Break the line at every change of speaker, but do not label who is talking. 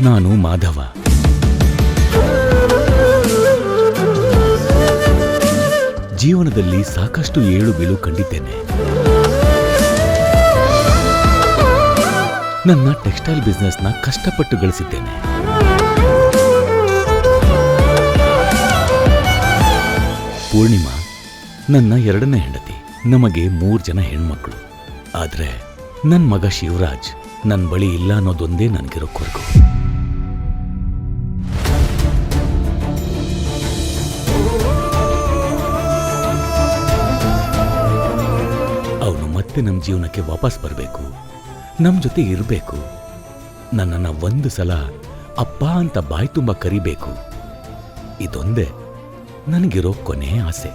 ನಾನು ಮಾಧವ. ಜೀವನದಲ್ಲಿ ಸಾಕಷ್ಟು ಏಳು ಬೀಳು ಕಂಡಿದ್ದೇನೆ. ನನ್ನ ಟೆಕ್ಸ್ಟೈಲ್ ಬಿಸ್ನೆಸ್ನ ಕಷ್ಟಪಟ್ಟು ಗಳಿಸಿದ್ದೇನೆ. ಪೂರ್ಣಿಮಾ, ನನ್ನ ಎರಡನೇ ಹೆಂಡತಿ, ನಮಗೆ ಮೂರು ಜನ ಹೆಣ್ಮಕ್ಳು. ಆದರೆ ನನ್ನ ಮಗ ಶಿವರಾಜ್ ನನ್ನ ಬಳಿ ಇಲ್ಲ ಅನ್ನೋದೊಂದೇ ನನಗಿರೋ ಕೊರಗು ಮತ್ತೆ ನಮ್ಮ ಜೀವನಕ್ಕೆ ವಾಪಸ್ ಬರಬೇಕು. ನಮ್ಮ ಜೊತೆ ಇರಬೇಕು. ನನ್ನನ್ನು ಒಂದು ಸಲ ಅಪ್ಪ ಅಂತ ಬಾಯಿ ತುಂಬ ಕರಿಬೇಕು. ಇದೊಂದೇ ನನಗಿರೋ ಕೊನೆ ಆಸೆ.